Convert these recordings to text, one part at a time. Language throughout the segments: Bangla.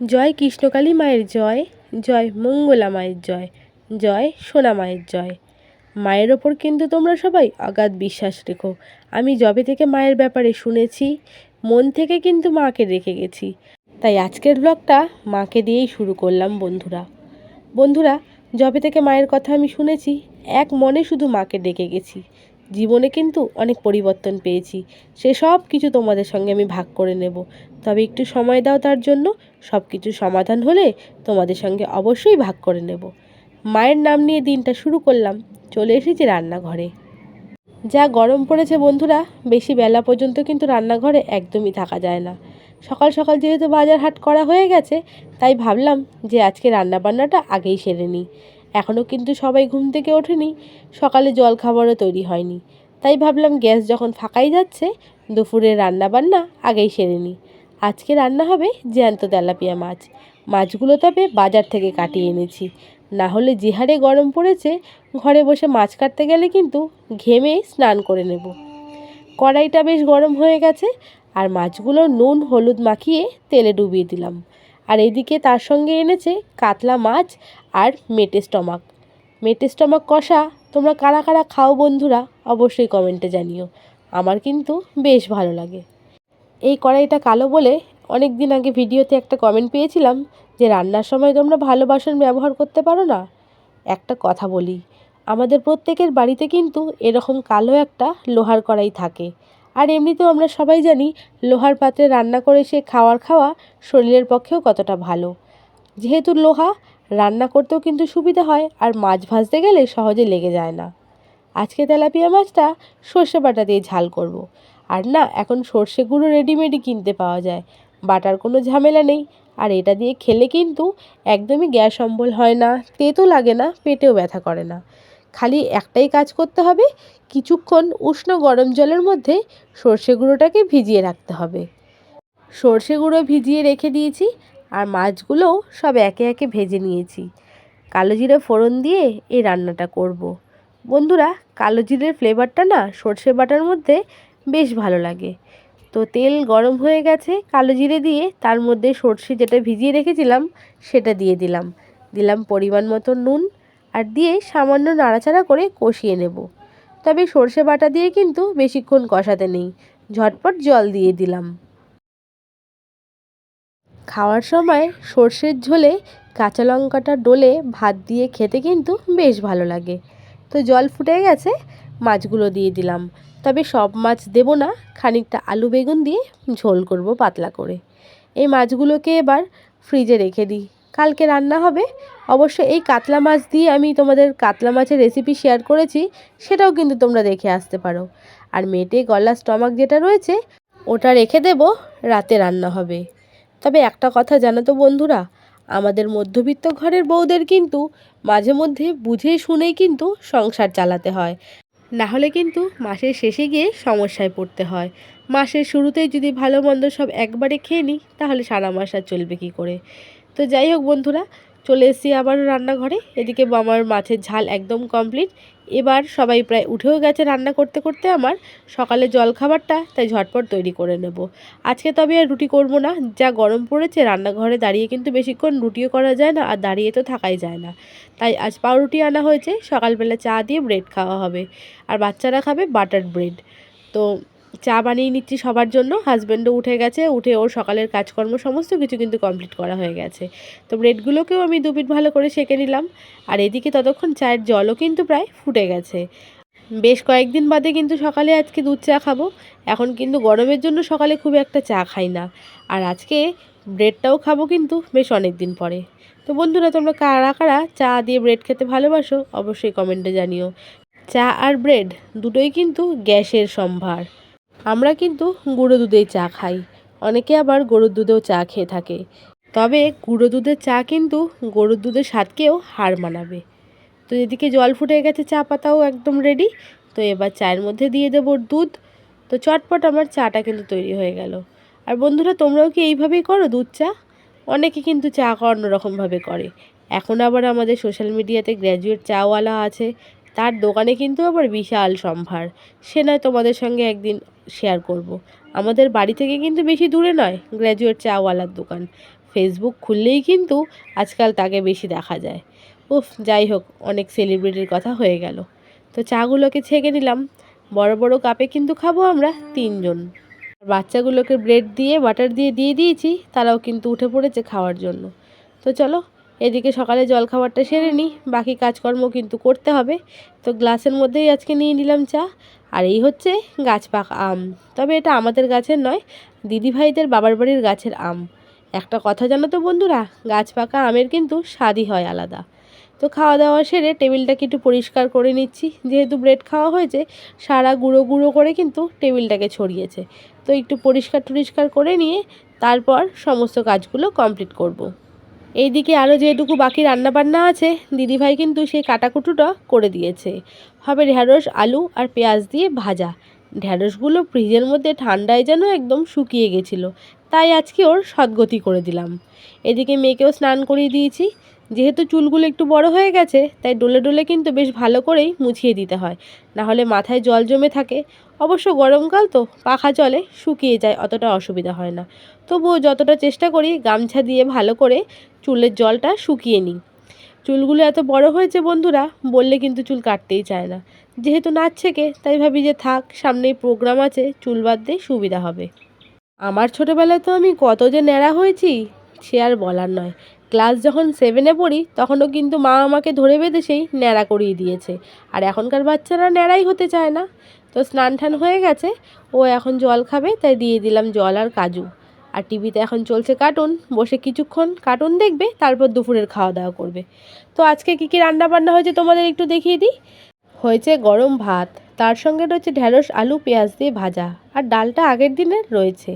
জয় কৃষ্ণকালী মায়ের জয় জয় মঙ্গলা মায়ের জয় জয় সোনা মায়ের জয়। মায়ের ওপর কিন্তু তোমরা সবাই অগাধ বিশ্বাস রেখো। আমি যবে থেকে মায়ের ব্যাপারে শুনেছি, মন থেকে কিন্তু মাকে রেখে গেছি। তাই আজকের ব্লগটা মাকে দিয়েই শুরু করলাম বন্ধুরা। বন্ধুরা, যবে থেকে মায়ের কথা আমি শুনেছি, এক মনে শুধু মাকে ডেকে গেছি। জীবনে কিন্তু অনেক পরিবর্তন পেয়েছি। সে সব কিছু তোমাদের সঙ্গে আমি ভাগ করে নেব। তবে একটু সময় দাও তার জন্য। সব কিছু সমাধান হলে তোমাদের সঙ্গে অবশ্যই ভাগ করে নেব। মায়ের নাম নিয়ে দিনটা শুরু করলাম। চলে এসেছি রান্নাঘরে। যা গরম পড়েছে বন্ধুরা, বেশি বেলা পর্যন্ত কিন্তু রান্নাঘরে একদমই থাকা যায় না। সকাল সকাল যেহেতু বাজার হাট করা হয়ে গেছে, তাই ভাবলাম যে আজকে রান্নাবান্নাটা আগেই সেরে নিই। এখনও কিন্তু সবাই ঘুম থেকে ওঠেনি। সকালে জল খাবারও তৈরি হয়নি। তাই ভাবলাম গ্যাস যখন ফাঁকাই যাচ্ছে, দুপুরের রান্নাবান্না আগেই সেরে নিই। আজকে রান্না হবে জ্যান্ত তেলাপিয়া মাছ। মাছগুলো তবে বাজার থেকে কাটিয়ে এনেছি। না হলে যে হারে গরম পড়েছে, ঘরে বসে মাছ কাটতে গেলে কিন্তু ঘেমে স্নান করে নেব। কড়াইটা বেশ গরম হয়ে গেছে, আর মাছগুলো নুন, হলুদ মাখিয়ে তেলে ডুবিয়ে দিলাম। আর এদিকে তার সঙ্গে এনেছে কাতলা মাছ আর মেটে স্টমাক। মেটে স্টমাক কষা তোমরা কারা কারা খাও বন্ধুরা অবশ্যই কমেন্টে জানিও। আমার কিন্তু বেশ ভালো লাগে। এই কড়াইটা কালো বলে অনেক দিন আগে ভিডিওতে একটা কমেন্ট পেয়েছিলাম যে রান্নার সময় তোমরা ভালো বাসন ব্যবহার করতে পারো না। একটা কথা বলি, আমাদের প্রত্যেকের বাড়িতে কিন্তু এরকম কালো একটা লোহার কড়াই থাকে। আর এমনিতেও আমরা সবাই জানি লোহার পাত্রে রান্না করে সে খাওয়ার খাওয়া শরীরের পক্ষেও কতটা ভালো। যেহেতু লোহা, রান্না করতেও কিন্তু সুবিধা হয় আর মাছ ভাজতে গেলে সহজে লেগে যায় না। আজকে তেলাপিয়া মাছটা সর্ষে বাটা দিয়ে ঝাল করব। আর না, এখন সর্ষে গুঁড়ো রেডিমেডই কিনতে পাওয়া যায়। বাটার কোনো ঝামেলা নেই। আর এটা দিয়ে খেলে কিন্তু একদমই গ্যাস অম্বল হয় না তেতো লাগে না, পেটেও ব্যথা করে না। খালি একটাই কাজ করতে হবে, কিছুক্ষণ উষ্ণ গরম জলের মধ্যে সর্ষে গুঁড়োটাকে ভিজিয়ে রাখতে হবে। সর্ষে গুঁড়ো ভিজিয়ে রেখে দিয়েছি আর মাছগুলোও সব একে একে ভেজে নিয়েছি। কালো জিরে ফোড়ন দিয়ে এই রান্নাটা করব। বন্ধুরা, কালো জিরের ফ্লেভারটা না সর্ষে বাটার মধ্যে বেশ ভালো লাগে। তো তেল গরম হয়ে গেছে, কালো জিরে দিয়ে তার মধ্যে সর্ষে যেটা ভিজিয়ে রেখেছিলাম সেটা দিয়ে দিলাম। দিলাম পরিমাণ মতো নুন আর দিয়ে সামান্য নাড়াচাড়া করে কষিয়ে নেব। তবে সর্ষে বাটা দিয়ে কিন্তু বেশিক্ষণ কষাতে নেই। ঝটপট জল দিয়ে দিলাম। খাওয়ার সময় সর্ষের ঝোলে কাঁচা লঙ্কাটা ডলে ভাত দিয়ে খেতে কিন্তু বেশ ভালো লাগে। তো জল ফুটে গেছে, মাছগুলো দিয়ে দিলাম। তবে সব মাছ দেব না, খানিকটা আলু বেগুন দিয়ে ঝোল করব পাতলা করে। এই মাছগুলোকে এবার ফ্রিজে রেখে দিই। কালকে রান্না হবে। অবশ্য এই কাতলা মাছ দিয়ে আমি তোমাদের কাতলা মাছের রেসিপি শেয়ার করেছি, সেটাও কিন্তু তোমরা দেখে আসতে পারো। আর মেটে গলা স্টমাক যেটা রয়েছে, ওটা রেখে দেব, রাতে রান্না হবে। তবে একটা কথা জানো তো বন্ধুরা, আমাদের মধ্যবিত্ত ঘরের বউদের কিন্তু মাঝে মধ্যে বুঝে শুনেই কিন্তু সংসার চালাতে হয়। না হলে কিন্তু মাসের শেষে গিয়ে সমস্যায় পড়তে হয়। মাসের শুরুতেই যদি ভালো মন্দ সব একবারে খেয়ে নিই, তাহলে সারা মাস আর চলবে কী করে? তো যাই হোক বন্ধুরা, চলে এসেছি আবারও রান্নাঘরে। এদিকে আমার মাছের ঝাল একদম কমপ্লিট এবার সবাই প্রায় উঠেও গেছে রান্না করতে করতে আমার। সকালে জল খাবারটা তাই ঝটপট তৈরি করে নেব। আজকে তবে আর রুটি করব না। যা গরম পড়েছে, রান্নাঘরে দাঁড়িয়ে কিন্তু বেশিক্ষণ রুটিও করা যায় না, আর দাঁড়িয়ে তো থাকাই যায় না। তাই আজ পাউরুটি আনা হয়েছে। সকালবেলা চা দিয়ে ব্রেড খাওয়া হবে। আর বাচ্চারা খাবে বাটার ব্রেড তো চা বানিয়ে নিচ্ছি সবার জন্য। হাজব্যান্ডও উঠে গেছে, উঠে ওর সকালের কাজকর্ম সমস্ত কিছু কিন্তু কমপ্লিট করা হয়ে গেছে। তো ব্রেডগুলোকেও আমি দুপিট ভালো করে সেঁকে নিলাম। আর এদিকে ততক্ষণ চায়ের জলও কিন্তু প্রায় ফুটে গেছে। বেশ কয়েকদিন বাদে কিন্তু সকালে আজকে দুধ চা খাব। এখন কিন্তু গরমের জন্য সকালে খুব একটা চা খাই না। আর আজকে ব্রেডটাও খাব কিন্তু বেশ অনেক দিন পরে। তো বন্ধুরা, তোমরা কারা কারা চা দিয়ে ব্রেড খেতে ভালোবাসো, অবশ্যই কমেন্টে জানিও। চা আর ব্রেড দুটোই কিন্তু গ্যাসের সম্ভার। আমরা কিন্তু গুঁড়ো দুধেই চা খাই। অনেকে আবার গরুর দুধেও চা খেয়ে থাকে। তবে গুঁড়ো দুধের চা কিন্তু গরুর দুধের স্বাদকেও হার মানাবে। তো এদিকে জল ফুটে গেছে চা পাতাও একদম রেডি তো এবার চায়ের মধ্যে দিয়ে দেবো দুধ। তো চটপট আমার চাটা কিন্তু তৈরি হয়ে গেল। আর বন্ধুরা, তোমরাও কি এইভাবেই করো দুধ চা? অনেকে কিন্তু চা অন্যরকমভাবে করে। এখন আবার আমাদের সোশ্যাল মিডিয়াতে গ্র্যাজুয়েট চাওয়ালা আছে। তার দোকানে কিন্তু আবার বিশাল সম্ভার। সে নয় তোমাদের সঙ্গে একদিন শেয়ার করব। আমাদের বাড়ি থেকে কিন্তু বেশি দূরে নয় গ্র্যাজুয়েট চাওয়ালার দোকান। ফেসবুক খুললেই কিন্তু আজকাল তাকে বেশি দেখা যায়। উফ, যাই হোক, অনেক সেলিব্রিটির কথা হয়ে গেল। তো চাগুলোকে ছেঁকে নিলাম। বড় বড় কাপে কিন্তু খাব আমরা তিনজন। বাচ্চাগুলোকে ব্রেড দিয়ে বাটার দিয়ে দিয়ে দিয়েছি, তারাও কিন্তু উঠে পড়েছে খাওয়ার জন্য। তো চলো এদিকে সকালে জল খাবারটা সেরে নিই, বাকি কাজকর্ম কিন্তু করতে হবে। তো গ্লাসের মধ্যেই আজকে নিয়ে নিলাম চা। আর এই হচ্ছে গাছ পাকা আম। তবে এটা আমাদের গাছের নয়, দিদিভাইদের বাবার বাড়ির গাছের আম। একটা কথা জানো তো বন্ধুরা, গাছ পাকা আমের কিন্তু স্বাদই হয় আলাদা। তো খাওয়া দাওয়া সেরে টেবিলটাকে একটু পরিষ্কার করে নিচ্ছি। যেহেতু ব্রেড খাওয়া হয়েছে, সারা গুঁড়ো গুঁড়ো করে কিন্তু টেবিলটাকে ছড়িয়েছে। তো একটু পরিষ্কার টরিষ্কার করে নিয়ে তারপর সমস্ত কাজগুলো কমপ্লিট করব। এইদিকে আরও যেটুকু বাকি রান্না বান্না আছে, দিদিভাই কিন্তু সেই কাটাকুটুটা করে দিয়েছে। হবে ঢ্যাঁড়স, আলু আর পেঁয়াজ দিয়ে ভাজা। ঢ্যাঁড়সগুলো ফ্রিজের মধ্যে ঠান্ডায় যেন একদম শুকিয়ে গেছিল। তাই আজকে ওর সদ্গতি করে দিলাম। এদিকে মেয়েকেও স্নান করিয়ে দিয়েছি। যেহেতু চুলগুলো একটু বড় হয়ে গেছে, তাই ডোলে ডলে কিন্তু বেশ ভালো করেই মুছিয়ে দিতে হয়। না হলে মাথায় জল জমে থাকে। অবশ্য গরমকাল তো পাখা জলে শুকিয়ে যায়, অতটা অসুবিধা হয় না। তবুও যতটা চেষ্টা করি গামছা দিয়ে ভালো করে চুলের জলটা শুকিয়ে নিই। চুলগুলো এত বড় হয়েছে বন্ধুরা, বললে কিন্তু চুল কাটতেই চায় না। যেহেতু নাচ ছেকে তাই ভাবি যে থাক, সামনেই প্রোগ্রাম আছে, চুল বাদ দিয়ে সুবিধা হবে। আমার ছোটোবেলায় তো আমি কত যে ন্যাড়া হয়েছি, সে আর বলার নয়। ক্লাস যখন সেভেনে পড়ি, তখনও কিন্তু মা আমাকে ধরে বেঁধে সেই ন্যাড়া করিয়ে দিয়েছে। আর এখনকার বাচ্চারা ন্যাড়াই হতে চায় না। তো স্নান টান হয়ে গেছে, ও এখন জল খাবে, তাই দিয়ে দিলাম জল আর কাজু। আর টিভিতে এখন চলছে কার্টুন, বসে কিছুক্ষণ কার্টুন দেখবে, তারপর দুপুরের খাওয়া দাওয়া করবে। তো আজকে কী কী রান্না বান্না হয়েছে তোমাদের একটু দেখিয়ে দিই? হয়েছে গরম ভাত, তার সঙ্গে রয়েছে ঢ্যাঁড়স আলু, পেঁয়াজ দিয়ে ভাজা, আর ডালটা আগের দিনের রয়েছে।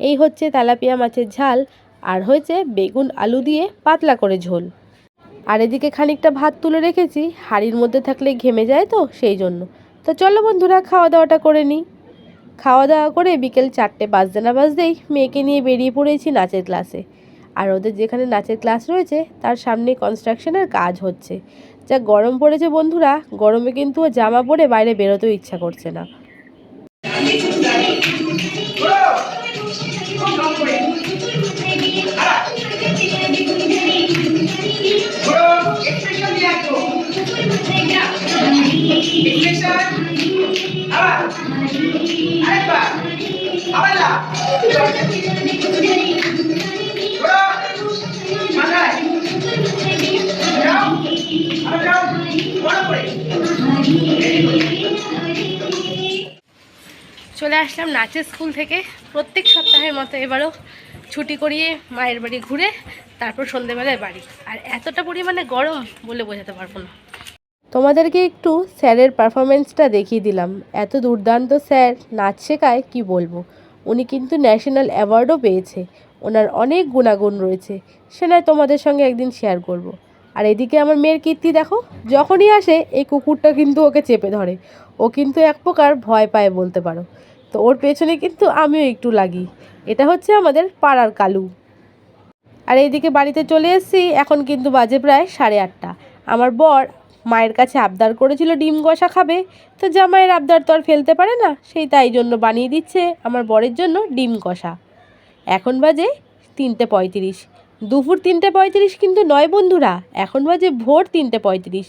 এই হচ্ছে তেলাপিয়া মাছের ঝাল আর হয়েছে বেগুন আলু দিয়ে পাতলা করে ঝোল। আর এদিকে খানিকটা ভাত তুলে রেখেছি, হাঁড়ির মধ্যে থাকলে ঘেমে যায় তো সেই জন্য। তো চলো বন্ধুরা খাওয়া দাওয়াটা করে নিই। খাওয়া দাওয়া করে বিকেল চারটে বাজতে না বাজতেই মেয়েকে নিয়ে বেরিয়ে পড়েছি নাচের ক্লাসে। আর ওদের যেখানে নাচের ক্লাস রয়েছে, তার সামনে কনস্ট্রাকশনের কাজ হচ্ছে। যা গরম পড়েছে বন্ধুরা, গরমে কিন্তু জামা পরে বাইরে বেরোতেও ইচ্ছা করছে না। চলে আসলাম নাচের স্কুল থেকে। প্রত্যেক সপ্তাহের মতো এবারও ছুটি করিয়ে মায়ের বাড়ি ঘুরে তারপর সন্ধেবেলায় বাড়ি। আর এতটা পরিমাণে গরম বলে বোঝাতে পারব না। তোমাদেরকে একটু স্যারের পারফরমেন্সটা দেখিয়ে দিলাম। এত দুর্দান্ত স্যার নাচ শেখায় কি বলব? উনি কিন্তু ন্যাশনাল অ্যাওয়ার্ডও পেয়েছে। ওনার অনেক গুণাগুণ রয়েছে। সে নয় তোমাদের সঙ্গে একদিন শেয়ার করব। আর এদিকে আমার মেয়ের কীর্তি দেখো, যখনই আসে এই কুকুরটা কিন্তু ওকে চেপে ধরে। ও কিন্তু এক প্রকার ভয় পায় বলতে পারো। তো ওর পেছনে কিন্তু আমিও একটু লাগি। এটা হচ্ছে আমাদের পাড়ার কালু। আর এইদিকে বাড়িতে চলে এসেছি, এখন কিন্তু বাজে প্রায় সাড়ে আটটা। আমার বর মায়ের কাছে আবদার করেছিল ডিম কষা খাবে। তো জামাইয়ের আবদার তো আর ফেলতে পারে না, সেই তাই জন্য বানিয়ে দিচ্ছে আমার বরের জন্য ডিম কষা। এখন বাজে তিনটে পঁয়ত্রিশ। দুপুর তিনটে পঁয়ত্রিশ কিন্তু নয় বন্ধুরা, এখন বাজে ভোর তিনটে পঁয়ত্রিশ।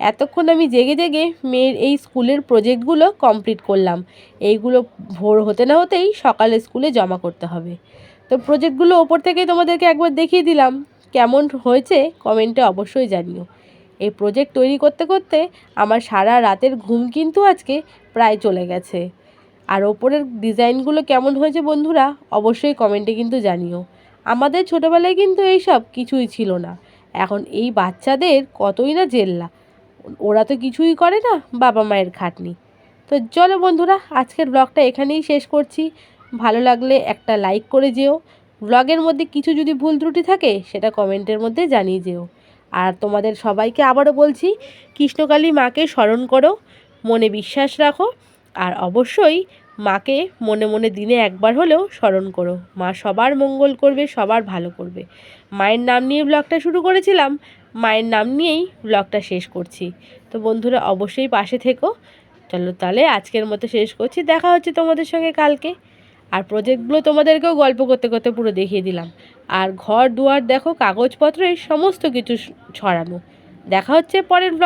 এতক্ষণ আমি জেগে জেগে মেয়ের এই স্কুলের প্রজেক্টগুলো কমপ্লিট করলাম। এইগুলো ভোর হতে না হতেই সকালে স্কুলে জমা করতে হবে। তো প্রজেক্টগুলো ওপর থেকে তোমাদেরকে একবার দেখিয়ে দিলাম। কেমন হয়েছে কমেন্টে অবশ্যই জানিও। এই প্রজেক্ট তৈরি করতে করতে আমার সারা রাতের ঘুম কিন্তু আজকে প্রায় চলে গেছে। আর ওপরের ডিজাইনগুলো কেমন হয়েছে বন্ধুরা, অবশ্যই কমেন্টে কিন্তু জানিও। আমাদের ছোটোবেলায় কিন্তু এইসব কিছুই ছিল না। এখন এই বাচ্চাদের কতই না জেল্লা। ওরা তো কিছুই করে না বাবা মায়ের খাটনি। তো চলো বন্ধুরা, আজকের ব্লগটা এখানেই শেষ করছি। ভালো লাগলে একটা লাইক করে যেও। ব্লগের মধ্যে কিছু যদি ভুল ত্রুটি থাকে, সেটা কমেন্টের মধ্যে জানিয়ে যেও। আর তোমাদের সবাইকে আবারও বলছি, কৃষ্ণকালী মাকে স্মরণ করো, মনে বিশ্বাস রাখো, আর অবশ্যই মাকে মনে মনে দিনে একবার হলেও স্মরণ করো। মা সবার মঙ্গল করবে, সবার ভালো করবে। মায়ের নাম নিয়ে ব্লগটা শুরু করেছিলাম, মায়ের নাম নিয়েই ব্লগটা শেষ করছি। তো বন্ধুরা, অবশ্যই পাশে থেকো। চলো তাহলে আজকের মতো শেষ করছি। দেখা হচ্ছে তোমাদের সঙ্গে কালকে। আর প্রজেক্টগুলো তোমাদেরকেও গল্প করতে করতে পুরো দেখিয়ে দিলাম। আর ঘর দুয়ার দেখো কাগজপত্র এই সমস্ত কিছু ছড়ানো। দেখা হচ্ছে পরের ব্লগ